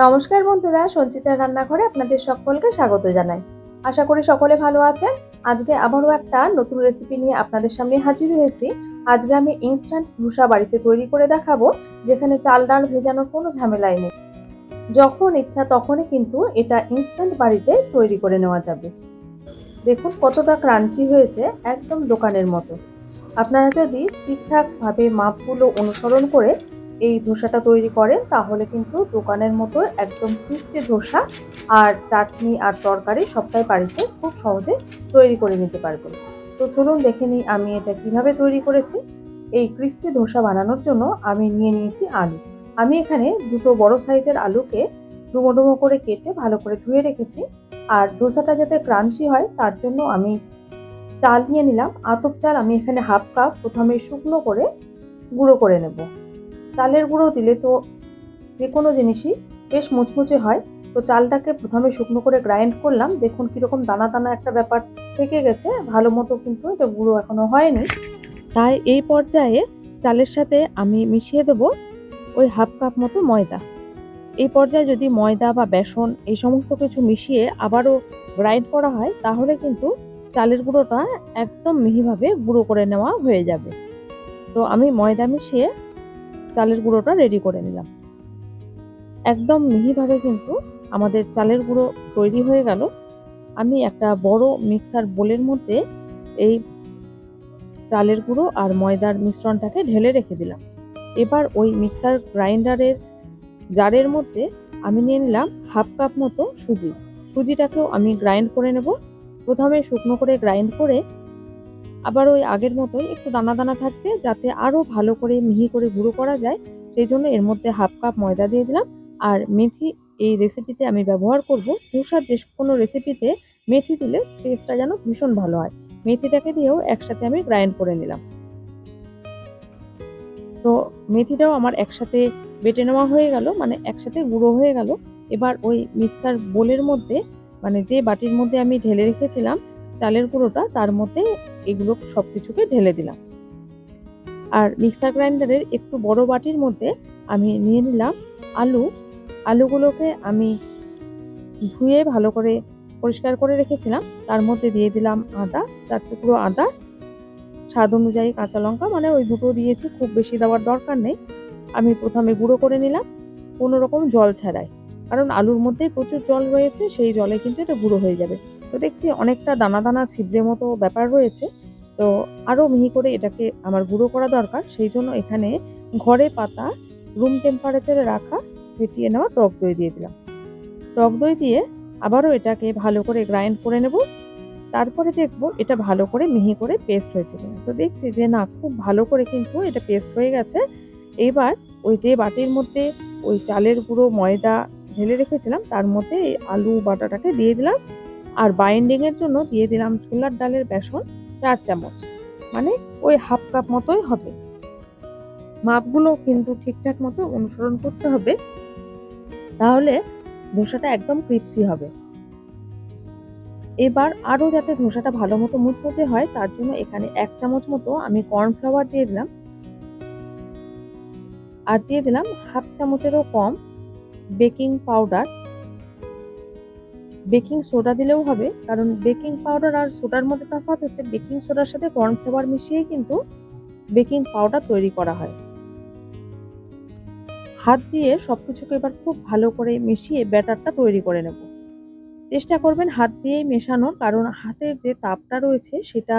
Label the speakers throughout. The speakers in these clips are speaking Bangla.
Speaker 1: নমস্কার বন্ধুরা, সঞ্চিতার রান্নাঘরে আপনাদের সকলকে স্বাগত জানাই। আশা করি সকলে ভালো আছেন। আজকে আবারও একটা নতুন রেসিপি নিয়ে আপনাদের সামনে হাজির হয়েছি। আজকে আমি ইনস্ট্যান্ট ধোসা বাড়িতে তৈরি করে দেখাবো, যেখানে চাল ডাল ভেজানোর কোনো ঝামেলাই নেই। যখন ইচ্ছা তখনই কিন্তু এটা ইনস্ট্যান্ট বাড়িতে তৈরি করে নেওয়া যাবে। দেখুন কতটা ক্রাঞ্চি হয়েছে একদম দোকানের মতো। আপনারা যদি ঠিকঠাকভাবে মাপগুলো অনুসরণ করে এই ধোসাটা তৈরি করেন, তাহলে কিন্তু দোকানের মতো একদম ক্রিপসি ধোসা আর চাটনি আর তরকারি সবটাই বাড়িতে খুব সহজে তৈরি করে নিতে পারবেন। তো চলুন দেখে নিই আমি এটা কীভাবে তৈরি করেছি। এই ক্রিপসি ধোসা বানানোর জন্য আমি নিয়ে নিয়েছি আলু। আমি এখানে দুটো বড় সাইজের আলুকে ডুমো ডুমো করে কেটে ভালো করে ধুয়ে রেখেছি। আর ধোসাটা যাতে ক্রাঞ্চি হয়, তার জন্য আমি চাল নিয়ে নিলাম। আতপ চাল আমি এখানে হাফ কাপ প্রথমে শুকনো করে গুঁড়ো করে নেব। চালের গুঁড়ো দিলে তো যে কোনো জিনিসই বেশ মুচমুচে হয়। তো চালটাকে প্রথমে শুকনো করে গ্রাইন্ড করলাম। দেখুন কীরকম দানা দানা একটা ব্যাপার থেকে গেছে। ভালো মতো কিন্তু এটা গুঁড়ো এখনও হয়নি। তাই এই পর্যায়ে চালের সাথে আমি মিশিয়ে দেবো ওই হাফ কাপ মতো ময়দা। এই পর্যায়ে যদি ময়দা বা বেসন এই সমস্ত কিছু মিশিয়ে আবারও গ্রাইন্ড করা হয়, তাহলে কিন্তু চালের গুঁড়োটা একদম মিহিভাবে গুঁড়ো করে নেওয়া হয়ে যাবে। তো আমি ময়দা মিশিয়ে চালের গুঁড়োটা রেডি করে নিলাম। একদম মিহিভাবে কিন্তু আমাদের চালের গুঁড়ো তৈরি হয়ে গেল। আমি একটা বড় মিক্সার বোলের মধ্যে এই চালের গুঁড়ো আর ময়দার মিশ্রণটাকে ঢেলে রেখে দিলাম। এবার ওই মিক্সার গ্রাইন্ডারের জারের মধ্যে আমি নিয়ে নিলাম হাফ কাপ মতো সুজি। সুজিটাকেও আমি গ্রাইন্ড করে নেব। প্রথমে শুকনো করে গ্রাইন্ড করে আবার ওই আগের মতোই একটু দানা দানা থাকবে যাতে আরও ভালো করে মিহি করে গুঁড়ো করা যায়। সেই জন্য এর মধ্যে হাফ কাপ ময়দা দিয়ে দিলাম। আর মেথি এই রেসিপিতে আমি ব্যবহার করব। ধোসার যে কোনো রেসিপিতে মেথি দিলে টেস্টটা যেন ভীষণ ভালো হয়। মেথিটাকে দিয়েও একসাথে আমি গ্রাইন্ড করে নিলাম। তো মেথিটাও আমার একসাথে বেটে নেওয়া হয়ে গেল মানে একসাথে গুঁড়ো হয়ে গেল। এবার ওই মিক্সার বোলের মধ্যে মানে যে বাটির মধ্যে আমি ঢেলে রেখেছিলাম চালের গুঁড়োটা তার মধ্যে এগুলো সব কিছুকে ঢেলে দিলাম। আর মিক্সার গ্রাইন্ডারের একটু বড় বাটির মধ্যে আমি নিয়ে নিলাম আলু। আলুগুলোকে আমি ধুয়ে ভালো করে পরিষ্কার করে রেখেছিলাম। তার মধ্যে দিয়ে দিলাম আদা চার টুকরো আদা। স্বাদ অনুযায়ী কাঁচা লঙ্কা মানে ওই দুটো দিয়েছি, খুব বেশি দেওয়ার দরকার নেই। আমি প্রথমে গুঁড়ো করে নিলাম কোনো রকম জল ছাড়াই। কারণ আলুর মধ্যে প্রচুর জল রয়েছে, সেই জলে কিন্তু এটা গুঁড়ো হয়ে যাবে। তো দেখছি অনেকটা দানা দানা ছিবড়ে মতো ব্যাপার রয়েছে। তো আরও মিহি করে এটাকে আমার গুঁড়ো করা দরকার। সেই জন্য এখানে ঘরে পাতা রুম টেম্পারেচারে রাখা, ফেটিয়ে নেওয়া টক দই দিয়ে দিলাম। টক দই দিয়ে আবারও এটাকে ভালো করে গ্রাইন্ড করে নেব। তারপরে দেখব এটা ভালো করে মিহি করে পেস্ট হয়েছে কিনা। তো দেখছি যে না, খুব ভালো করে কিন্তু এটা পেস্ট হয়ে গেছে। এবার ওই যে বাটির মধ্যে ওই চালের গুঁড়ো ময়দা ঢেলে রেখেছিলাম, তার মধ্যে এই আলু বাটাটাকে দিয়ে দিলাম। আর বাইন্ডিংয়ের জন্য দিয়ে দিলাম ছোলার ডালের বেসন চার চামচ মানে ওই হাফ কাপ মতোই হবে। মাপগুলো কিন্তু ঠিকঠাক মতো অনুসরণ করতে হবে, তাহলে ধোসাটা একদম ক্রিপসি হবে। এবার আরও যাতে ধোসাটা ভালো মতো মুচমুচে হয়, তার জন্য এখানে এক চামচ মতো আমি কর্নফ্লাওয়ার দিয়ে দিলাম। আর দিয়ে দিলাম হাফ চামচেরও কম বেকিং পাউডার বেকিং সোডা দিলেও হবে, কারণ বেকিং পাউডার আর সোডার মধ্যে তফাৎ হচ্ছে বেকিং সোডার সাথে কর্নফ্লাওয়ার মিশিয়ে কিন্তু বেকিং পাউডার তৈরি করা হয়। হাত দিয়ে সব কিছুকে এবার খুব ভালো করে মিশিয়ে ব্যাটারটা তৈরি করে নেব। চেষ্টা করবেন হাত দিয়েই মেশানোর কারণ হাতের যে তাপটা রয়েছে সেটা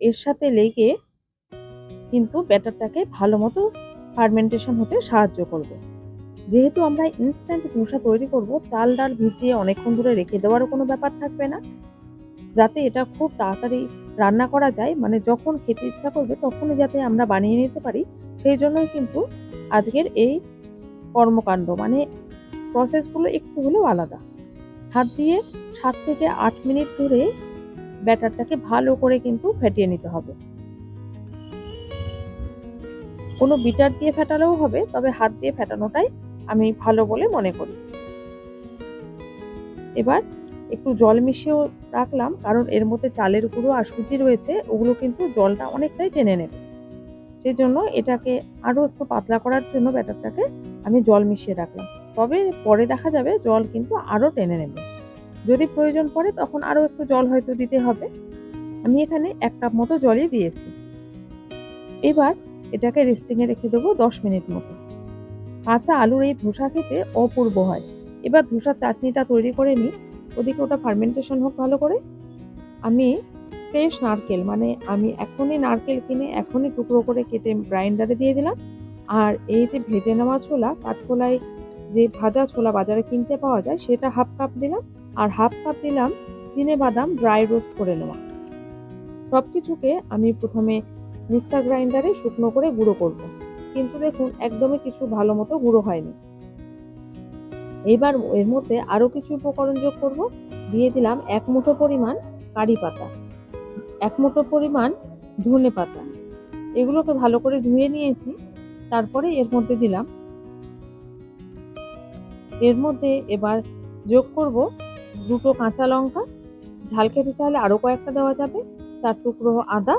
Speaker 1: এর সাথে লেগে কিন্তু ব্যাটারটাকে ভালো মতো ফার্মেন্টেশন হতে সাহায্য করবে। যেহেতু আমরা ইনস্ট্যান্ট ধোসা তৈরি করব, চাল ডাল ভিজিয়ে অনেকক্ষণ ধরে রেখে দেওয়ারও কোনো ব্যাপার থাকবে না। যাতে এটা খুব তাড়াতাড়ি রান্না করা যায় মানে যখন খেতে ইচ্ছা করবে তখনই যাতে আমরা বানিয়ে নিতে পারি। সেই জন্যই কিন্তু আজকের এই কর্মকাণ্ড মানে প্রসেসগুলো একটু হলেও আলাদা। হাত দিয়ে সাত থেকে আট মিনিট ধরে ব্যাটারটাকে ভালো করে কিন্তু ফেটিয়ে নিতে হবে। কোনো বিটার দিয়ে ফেটালেও হবে, তবে হাত দিয়ে ফেটানোটাই আমি ভালো বলে মনে করি। এবার একটু জল মিশিয়েও রাখলাম, কারণ এর মধ্যে চালের গুঁড়ো আর সুজি রয়েছে, ওগুলো কিন্তু জলটা অনেকটাই টেনে নেবে। সেই জন্য এটাকে আরও একটু পাতলা করার জন্য ব্যাটারটাকে আমি জল মিশিয়ে রাখলাম। তবে পরে দেখা যাবে জল কিন্তু আরও টেনে নেবে। যদি প্রয়োজন পড়ে তখন আরও একটু জল হয়তো দিতে হবে। আমি এখানে এক কাপ মতো জলই দিয়েছি। এবার এটাকে রেস্টিংয়ে রেখে দেবো দশ মিনিট মতো। কাঁচা আলুর এই ধোসা খেতে অপূর্ব হয়। এবার ধোসার চাটনিটা তৈরি করে নিই। ওদিকে ওটা ফার্মেন্টেশন হোক ভালো করে। আমি ফ্রেশ নারকেল মানে আমি এখনই নারকেল কিনে এখনই টুকরো করে কেটে গ্রাইন্ডারে দিয়ে দিলাম। আর এই যে ভেজে নেওয়া ছোলা কাঠখোলায় যে ভাজা ছোলা বাজারে কিনতে পাওয়া যায়, সেটা হাফ কাপ দিলাম। আর হাফ কাপ দিলাম চিনে বাদাম ড্রাই রোস্ট করে নেওয়া। সব কিছুকে আমি প্রথমে মিক্সার গ্রাইন্ডারে শুকনো করে গুঁড়ো করব। কিন্তু দেখুন, একদমই কিছু ভালো মতো গুঁড়ো হয়নি। এবার এর মধ্যে আরও কিছু উপকরণ যোগ করব। দিয়ে দিলাম এক মুঠো পরিমাণ কারি পাতা, এক মুঠো পরিমাণ ধনে পাতা। এগুলোকে ভালো করে ধুয়ে নিয়েছি। তারপরে এর মধ্যে দিলাম, এর মধ্যে এবার যোগ করব দুটো কাঁচা লঙ্কা। ঝাল খেতে চাইলে আরও কয়েকটা দেওয়া যাবে, চার টুকরো আদা।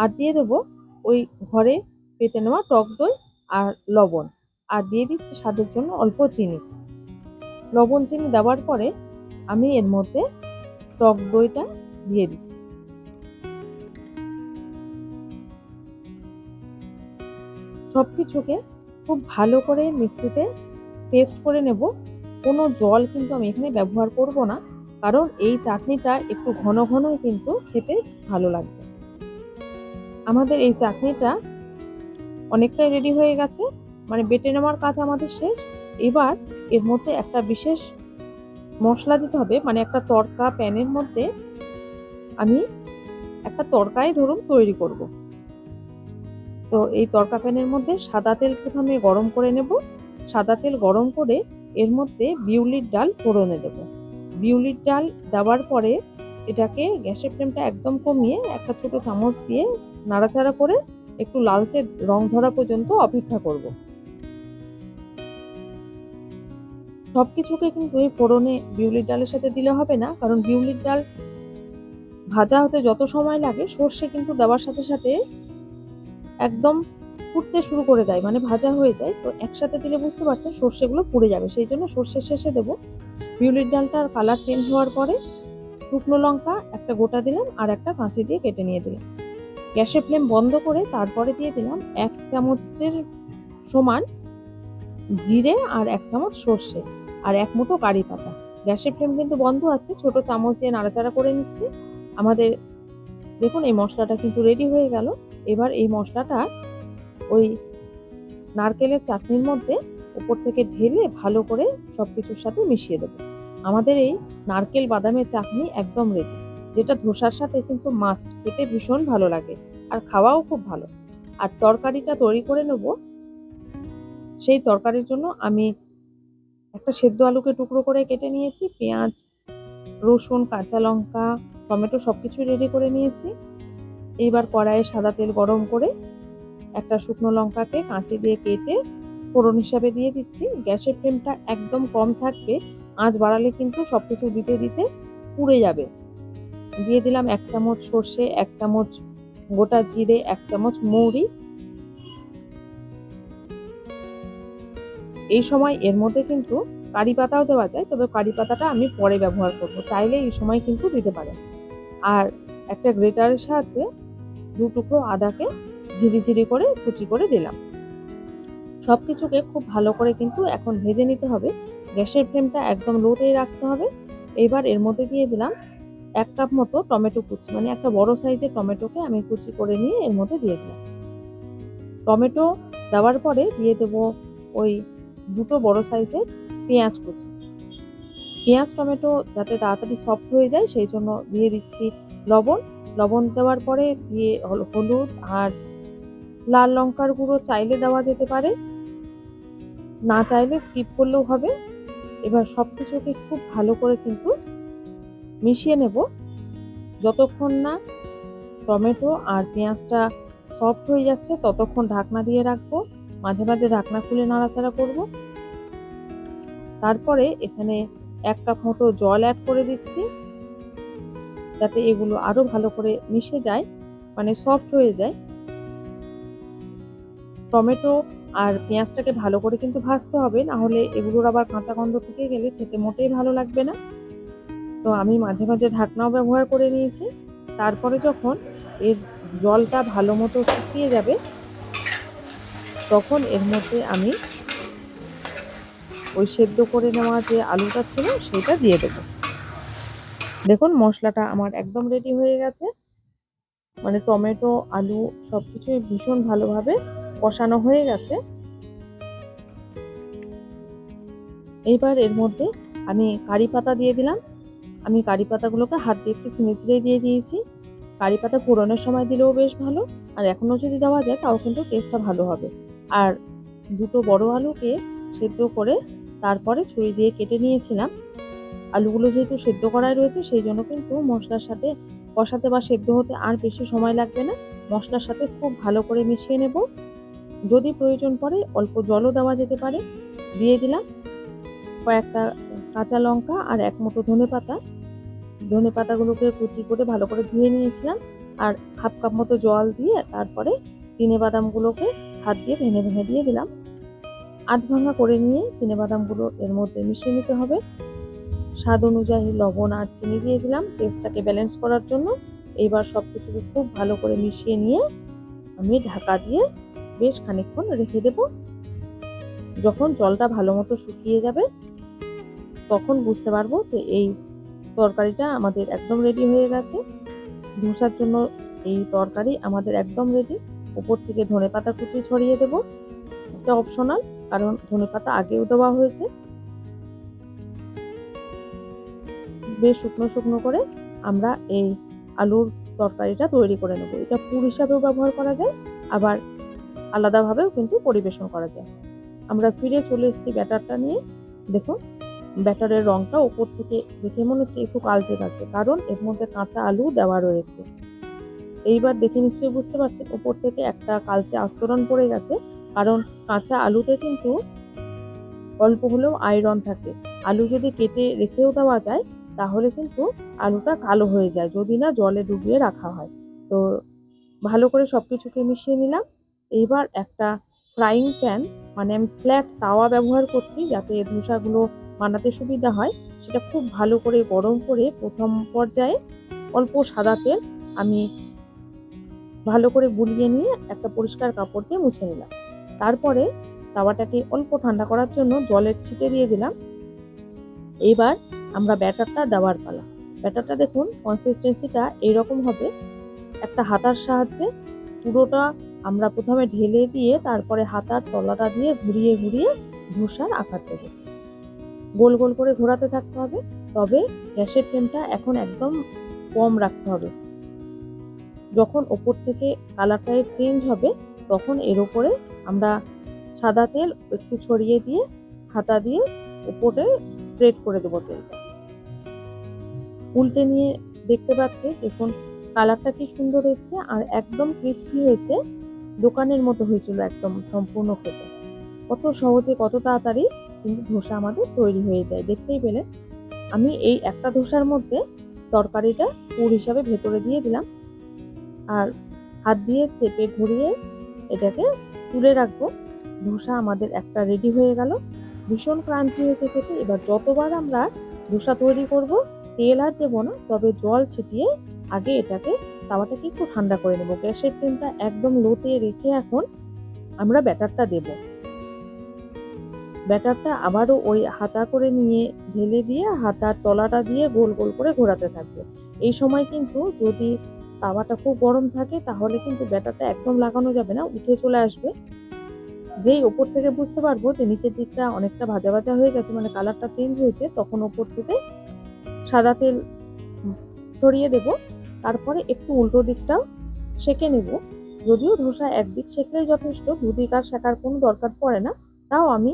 Speaker 1: আর দিয়ে দেবো ওই ঘরে পেতে নেওয়া টক দই আর লবণ। আর দিয়ে দিচ্ছি স্বাদের জন্য অল্প চিনি। লবণ চিনি দেওয়ার পরে আমি এর মধ্যে টক দইটা দিয়ে দিচ্ছি। সব কিছুকে খুব ভালো করে মিক্সিতে পেস্ট করে নেব। কোনো জল কিন্তু আমি এখানে ব্যবহার করব না, কারণ এই চাটনিটা একটু ঘন ঘনই কিন্তু খেতে ভালো লাগবে। আমাদের এই চাটনিটা অনেকটাই রেডি হয়ে গেছে। মানে বেটে নেওয়ার কাজ আমাদের শেষ। এবার এর মধ্যে একটা বিশেষ মশলা দিতে হবে। মানে একটা তড়কা প্যানের মধ্যে আমি একটা তড়কাই ধরুন তৈরি করব। তো এই তড়কা প্যানের মধ্যে সাদা তেল প্রথমে গরম করে নেব। সাদা তেল গরম করে এর মধ্যে বিউলির ডাল ফোড়নে দেব। বিউলির ডাল দেওয়ার পরে এটাকে গ্যাসের ফ্লেমটা একদম কমিয়ে একটা ছোট চামচ দিয়ে নাড়াচাড়া করে একটু লালচে রং ধরা পর্যন্ত অপেক্ষা করব। সব কিছুকে কিন্তু এই ফোড়নে বিউলির ডালের সাথে দিলে হবে না, কারণ বিউলির ডাল ভাজা হতে যত সময় লাগে, সর্ষে কিন্তু দেওয়ার সাথে সাথে একদম ফুটতে শুরু করে দেয় মানে ভাজা হয়ে যায়। তো একসাথে দিলে বুঝতে পারছেন সর্ষেগুলো পুড়ে যাবে। সেই জন্য সর্ষের শেষে দেবো বিউলির ডালটার কালার চেঞ্জ হওয়ার পরে শুকনো লঙ্কা, একটা গোটা দিলাম আর একটা কাঁচি দিয়ে কেটে নিয়ে দিলাম। গ্যাসের ফ্লেম বন্ধ করে তারপরে দিয়ে দিলাম এক চামচের সমান জিরে আর এক চামচ সর্ষে আর এক মুঠো কারি পাতা। গ্যাসের ফ্লেম কিন্তু বন্ধ আছে, ছোট চামচ দিয়ে নাড়াচাড়া করে নিচ্ছি। আমাদের দেখুন এই মশলাটা কিন্তু রেডি হয়ে গেল। এবার এই মশলাটা ওই নারকেলের চাটনির মধ্যে উপর থেকে ঢেলে ভালো করে সব কিছুর সাথে মিশিয়ে দেবো। আমাদের এই নারকেল বাদামের চাটনি একদম রেডি যেটা ধোসার সাথে কিন্তু মাস্ট খেতে ভীষণ ভালো লাগে আর খাওয়াও খুব ভালো। আর তরকারিটা তৈরি করে নেব। সেই তরকারির জন্য আমি একটা সেদ্ধ আলুকে টুকরো করে কেটে নিয়েছি, পেঁয়াজ, রসুন, কাঁচা লঙ্কা, টমেটো সব কিছু রেডি করে নিয়েছি। এইবার কড়াইয়ে সাদা তেল গরম করে একটা শুকনো লঙ্কাকে কাঁচি দিয়ে কেটে ফোড়ন হিসাবে দিয়ে দিচ্ছি। গ্যাসের ফ্লেমটা একদম কম থাকবে, আঁচ বাড়ালে কিন্তু সব কিছু দিতে দিতে পুড়ে যাবে। দিয়ে দিলাম এক চামচ সর্ষে, এক চামচ গোটা জিরে, এক চামচ মৌরি। এই সময় এর মধ্যে কিন্তু কারি পাতাও দেওয়া যায়, তবে কারি পাতাটা আমি পরে ব্যবহার করব। চাইলে এই সময় কিন্তু দিতে পারেন। আর একটা গ্রেটারের সাহায্যে দু টুকরো আদাকে ঝিরিঝিরি করে কুচি করে দিলাম। সব কিছুকে খুব ভালো করে কিন্তু এখন ভেজে নিতে হবে। গ্যাসের ফ্লেমটা একদম লোতেই রাখতে হবে। এবার এর মধ্যে দিয়ে দিলাম এক কাপ মতো টমেটো কুচি মানে একটা বড় সাইজের টমেটোকে আমি কুচি করে নিয়ে এর মধ্যে দিয়ে দিলাম। টমেটো দেওয়ার পরে দিয়ে দেবো ওই দুটো বড় সাইজের পেঁয়াজ কুচি। পেঁয়াজ, টমেটো যাতে তাড়াতাড়ি সফট হয়ে যায়, সেই জন্য দিয়ে দিচ্ছি লবণ। লবণ দেওয়ার পরে দিয়ে হলুদ আর লাল লঙ্কার গুঁড়ো চাইলে দেওয়া যেতে পারে। না চাইলে স্কিপ করলেও হবে। এবার সব কিছুকে খুব ভালো করে কিন্তু মিশিয়ে নেব। যতক্ষণ না টমেটো আর পেঁয়াজটা সফট হয়ে যাচ্ছে, ততক্ষণ ঢাকনা দিয়ে রাখব। মাঝে মাঝে ঢাকনা খুলে নাড়াচাড়া করব। তারপরে এখানে এক কাপ মতো জল অ্যাড করে দিচ্ছি। যাতে এগুলো আরও ভালো করে মিশে যায় মানে সফট হয়ে যায়। টমেটো আর পেঁয়াজটাকে ভালো করে কিন্তু ভাজতে হবে না হলে এগুলোর আবার কাঁচা গন্ধ থেকে গেলে খেতে মোটেই ভালো লাগবে না। তো আমি মাঝে মাঝে ঢাকনাও ব্যবহার করে নিয়েছি। তারপরে যখন এর জলটা ভালো মতো শুকিয়ে যাবে, তখন এর মধ্যে আমি ওই সেদ্ধ করে নেওয়া যে আলুটা ছিল সেটা দিয়ে দেবো। দেখুন, মশলাটা আমার একদম রেডি হয়ে গেছে। মানে টমেটো, আলু সব কিছুই ভীষণ ভালোভাবে কষানো হয়ে গেছে। এইবার এর মধ্যে আমি কারি পাতা দিয়ে দিলাম। আমি কারি পাতাগুলোকে হাত দিয়ে একটু ছিঁড়ে ছিঁড়ে দিয়ে দিয়েছি। কারি পাতা ফোড়নের সময় দিলেও বেশ ভালো, আর এখনও যদি দেওয়া যায় তাও কিন্তু টেস্টটা ভালো হবে। আর দুটো বড় আলুকে সেদ্ধ করে তারপরে ছুরি দিয়ে কেটে নিয়েছিলাম। আলুগুলো যেহেতু সেদ্ধ করাই রয়েছে সেই জন্য কিন্তু মশলার সাথে কষাতে বা সেদ্ধ হতে আর বেশি সময় লাগবে না। মশলার সাথে খুব ভালো করে মিশিয়ে নেব। যদি প্রয়োজন পড়ে অল্প জলও দেওয়া যেতে পারে। দিয়ে দিলাম। কয়েকটা কাঁচা লঙ্কা আর এক মুঠো ধনে পাতা। ধনে পাতাগুলোকে কুচি করে ভালো করে ধুয়ে নিয়েছিলাম আর হাফ কাপ মতো জল দিয়ে তারপরে চিনে বাদামগুলোকে হাত দিয়ে ভেঙে ভেঙে দিয়ে দিলাম। আধ ভাঙা করে নিয়ে চিনে বাদামগুলো এর মধ্যে মিশিয়ে নিতে হবে। স্বাদ অনুযায়ী লবণ আর চিনি দিয়ে দিলাম টেস্টটাকে ব্যালেন্স করার জন্য। এইবার সব কিছুকে খুব ভালো করে মিশিয়ে নিয়ে আমি ঢাকা দিয়ে বেশ খানিকক্ষণ রেখে দেব। যখন জলটা ভালো মতো শুকিয়ে যাবে তখন বুঝতে পারব যে এই তরকারিটা আমাদের একদম রেডি হয়ে গেছে। ধোসার জন্য এই তরকারি আমাদের একদম রেডি উপর থেকে ধনে পাতা কুচি ছড়িয়ে দেব। এটা অপশনাল কারণ ধনে পাতা আগেও দেওয়া হয়েছে। বেশ শুকনো শুকনো করে আমরা এই আলুর তরকারিটা তৈরি করে নেব। এটা পুর হিসাবেও ব্যবহার করা যায়, আবার আলাদাভাবেও কিন্তু পরিবেশন করা যায়। আমরা ফিরে চলে এসেছি ব্যাটারটা নিয়ে। দেখুন ব্যাটারের রংটা ওপর থেকে দেখে মনে হচ্ছে একটু কালচে কালচে, কারণ এর মধ্যে কাঁচা আলু দেওয়া রয়েছে। এইবার দেখে নিশ্চয়ই বুঝতে পারছেন, ওপর থেকে একটা কালচে আস্তরণ পড়ে গেছে, কারণ কাঁচা আলুতে কিন্তু অল্প হলেও আয়রন থাকে। আলু যদি কেটে রেখেও দেওয়া যায়, তাহলে কিন্তু আলুটা কালো হয়ে যায়, যদি না জলে ডুবিয়ে রাখা হয়। তো ভালো করে সব কিছুকে মিশিয়ে নিলাম। এইবার একটা ফ্রাইং প্যান মানে আমি ফ্ল্যাট তাওয়া ব্যবহার করছি, যাতে ধোসাগুলো বানাতে সুবিধা হয়, সেটা খুব ভালো করে গরম করে প্রথম পর্যায়ে অল্প সাদা তেল আমি ভালো করে গুলিয়ে নিয়ে একটা পরিষ্কার কাপড় দিয়ে মুছে নিলাম। তারপরে তাওয়াটাকে অল্প ঠান্ডা করার জন্য জলের ছিটে দিয়ে দিলাম। এইবার আমরা ব্যাটারটা দেওয়ার পালা। ব্যাটারটা দেখুন কনসিস্টেন্সিটা এইরকম হবে। একটা হাতার সাহায্যে পুরোটা আমরা প্রথমে ঢেলে দিয়ে তারপরে হাতার তলাটা দিয়ে ঘুরিয়ে ঘুরিয়ে ধোসার আকার দেবো। গোল গোল করে ঘোরাতে থাকতে হবে, তবে গ্যাসের ফ্লেমটা এখন একদম কম রাখতে হবে। যখন ওপর থেকে কালারটা চেঞ্জ হবে, তখন এর ওপরে আমরা সাদা তেল একটু ছড়িয়ে দিয়ে হাতা দিয়ে উপরে স্প্রেড করে দেবো তেলটা। উল্টে নিয়ে দেখতে পাচ্ছি, দেখুন কালারটা কি সুন্দর এসছে আর একদম ক্রিপসি হয়েছে, দোকানের মতো হয়েছিল একদম সম্পূর্ণ খেতে। কত সহজে, কত তাড়াতাড়ি কিন্তু ধোসা আমাদের তৈরি হয়ে যায়। দেখতেই পেলে? আমি এই একটা ধোসার মধ্যে তরকারিটা পুর হিসাবে ভেতরে দিয়ে দিলাম। আর হাত দিয়ে চেপে ঘুরিয়ে এটাকে তুলে রাখব। ধোসা আমাদের একটা রেডি হয়ে গেল। ভীষণ ক্রাঞ্চি হয়েছে খেতে। এবার যতবার আমরা ধোসা তৈরি করব, তেল আর দেবো না, তবে জল ছিটিয়ে আগে এটাকে তাওয়াটাকে একটু ঠান্ডা করে নেব। গ্যাসের ফ্লেমটা একদম লোতে রেখে এখন আমরা ব্যাটারটা দেব। ব্যাটারটা আবারও ওই হাতা করে নিয়ে ঢেলে দিয়ে হাতার তলাটা দিয়ে গোল গোল করে ঘোরাতে থাকবে। এই সময় কিন্তু যদি তাওয়াটা খুব গরম থাকে, তাহলে কিন্তু ব্যাটারটা একদম লাগানো যাবে না, উঠে চলে আসবে। যেই ওপর থেকে বুঝতে পারব যে নিচের দিকটা অনেকটা ভাজা ভাজা হয়ে গেছে মানে কালারটা চেঞ্জ হয়েছে, তখন ওপর থেকে সাদা তেল ছড়িয়ে দেব। তারপরে একটু উল্টো দিকটাও সেঁকে নেব। যদিও ধোসা একদিক সেঁকলেই যথেষ্ট, দুদিক আর শেখার কোনো দরকার পড়ে না, তাও আমি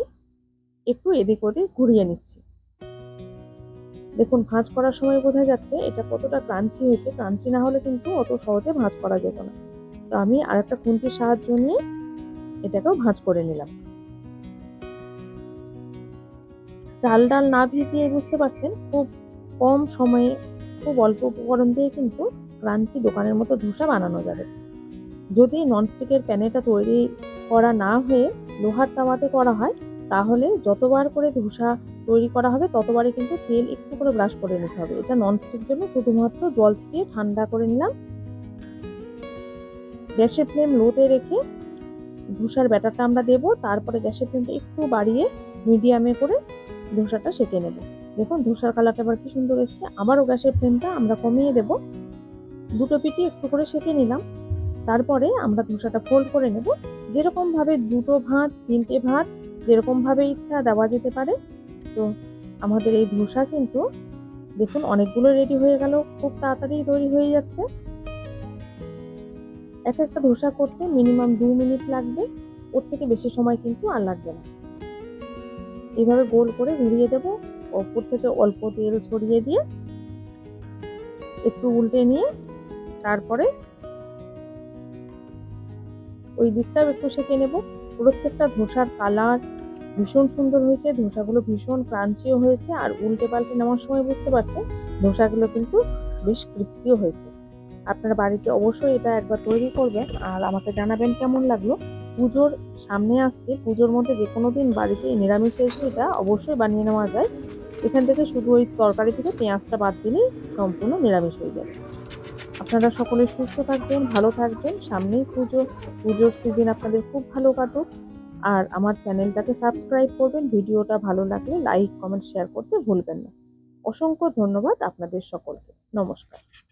Speaker 1: একটু এদিক ওদিক ঘুরিয়ে নিচ্ছি। দেখুন, ভাঁজ করার সময় বোঝা যাচ্ছে এটা কতটা ক্রাঞ্চি হয়েছে। ক্রাঞ্চি না হলে কিন্তু অত সহজে ভাঁজ করা যেত না। তো আমি আর একটা খুন্তির সাহায্য নিয়ে এটাকেও ভাঁজ করে নিলাম। চাল ডাল না ভিজিয়ে বুঝতে পারছেন, খুব কম সময়ে, খুব অল্প উপকরণ দিয়ে কিন্তু ক্রাঞ্চি দোকানের মতো ধোসা বানানো যাবে। যদি ননস্টিকের প্যানেটা তৈরি করা না হয়ে লোহার তাওয়াতে করা হয় তাহলে যতবার করে ধোসা তৈরি করা হবে, ততবারই কিন্তু তেল একটু করে ব্রাশ করে নিতে হবে। এটা ননস্টিক জন্য শুধুমাত্র জল ছিটিয়ে ঠান্ডা করে নিলাম। গ্যাসের ফ্লেম লোতে রেখে ধোসার ব্যাটারটা আমরা দেব, তারপরে গ্যাসের ফ্লেমটা একটু বাড়িয়ে মিডিয়ামে করে ধোসাটা সেঁকে নেব। দেখুন, ধোসার কালারটা এবার কি সুন্দর এসছে। আবারও গ্যাসের ফ্লেমটা আমরা কমিয়ে দেব। দুটো পিটি একটু করে সেঁকে নিলাম। তারপরে আমরা ধোসাটা ফোল্ড করে নেব। যেরকমভাবে দুটো ভাঁজ, তিনটে ভাঁজ যেরকম ভাবে ইচ্ছা দেওয়া যেতে পারে। তো আমাদের এই ধোসা কিন্তু দেখুন অনেকগুলো রেডি হয়ে গেল, খুব তাড়াতাড়ি তৈরি হয়ে যাচ্ছে। এক একটা ধোসা করতে মিনিমাম দু মিনিট লাগবে, ওর থেকে বেশি সময় কিন্তু আর লাগবে না। এইভাবে গোল করে ঘুরিয়ে দেব, ওপর থেকে অল্প তেল ছড়িয়ে দিয়ে একটু উল্টে নিয়ে তারপরে ওই দিকটাও একটু সেঁকে নেব। প্রত্যেকটা ধোসার কালার ভীষণ সুন্দর হয়েছে, ধোসাগুলো ভীষণ ক্রাঞ্চিও হয়েছে আর উল্টে পাল্টে নেওয়ার সময় বুঝতে পারছেন, ধোসাগুলো কিন্তু বেশ ক্রিপসিও হয়েছে। আপনারা বাড়িতে অবশ্যই এটা একবার তৈরি করবেন আর আমাকে জানাবেন কেমন লাগল। পুজোর সামনে আসছে, পুজোর মধ্যে যে কোনো দিন বাড়িতে নিরামিষ এসে এটা অবশ্যই বানিয়ে নেওয়া যায়। এখান থেকে শুধু ওই তরকারি থেকে পেঁয়াজটা বাদ দিলেই সম্পূর্ণ নিরামিষ হয়ে যাবে। আপনারা সকলে সুস্থ থাকবেন, ভালো থাকবেন। সামনেই পুজো, পুজোর সিজন আপনাদের খুব ভালো কাটুক। আর আমার চ্যানেলটাকে সাবস্ক্রাইব করবেন, ভিডিওটা ভালো লাগলে লাইক, কমেন্ট, শেয়ার করতে ভুলবেন না। অসংখ্য ধন্যবাদ আপনাদের সকলকে। নমস্কার।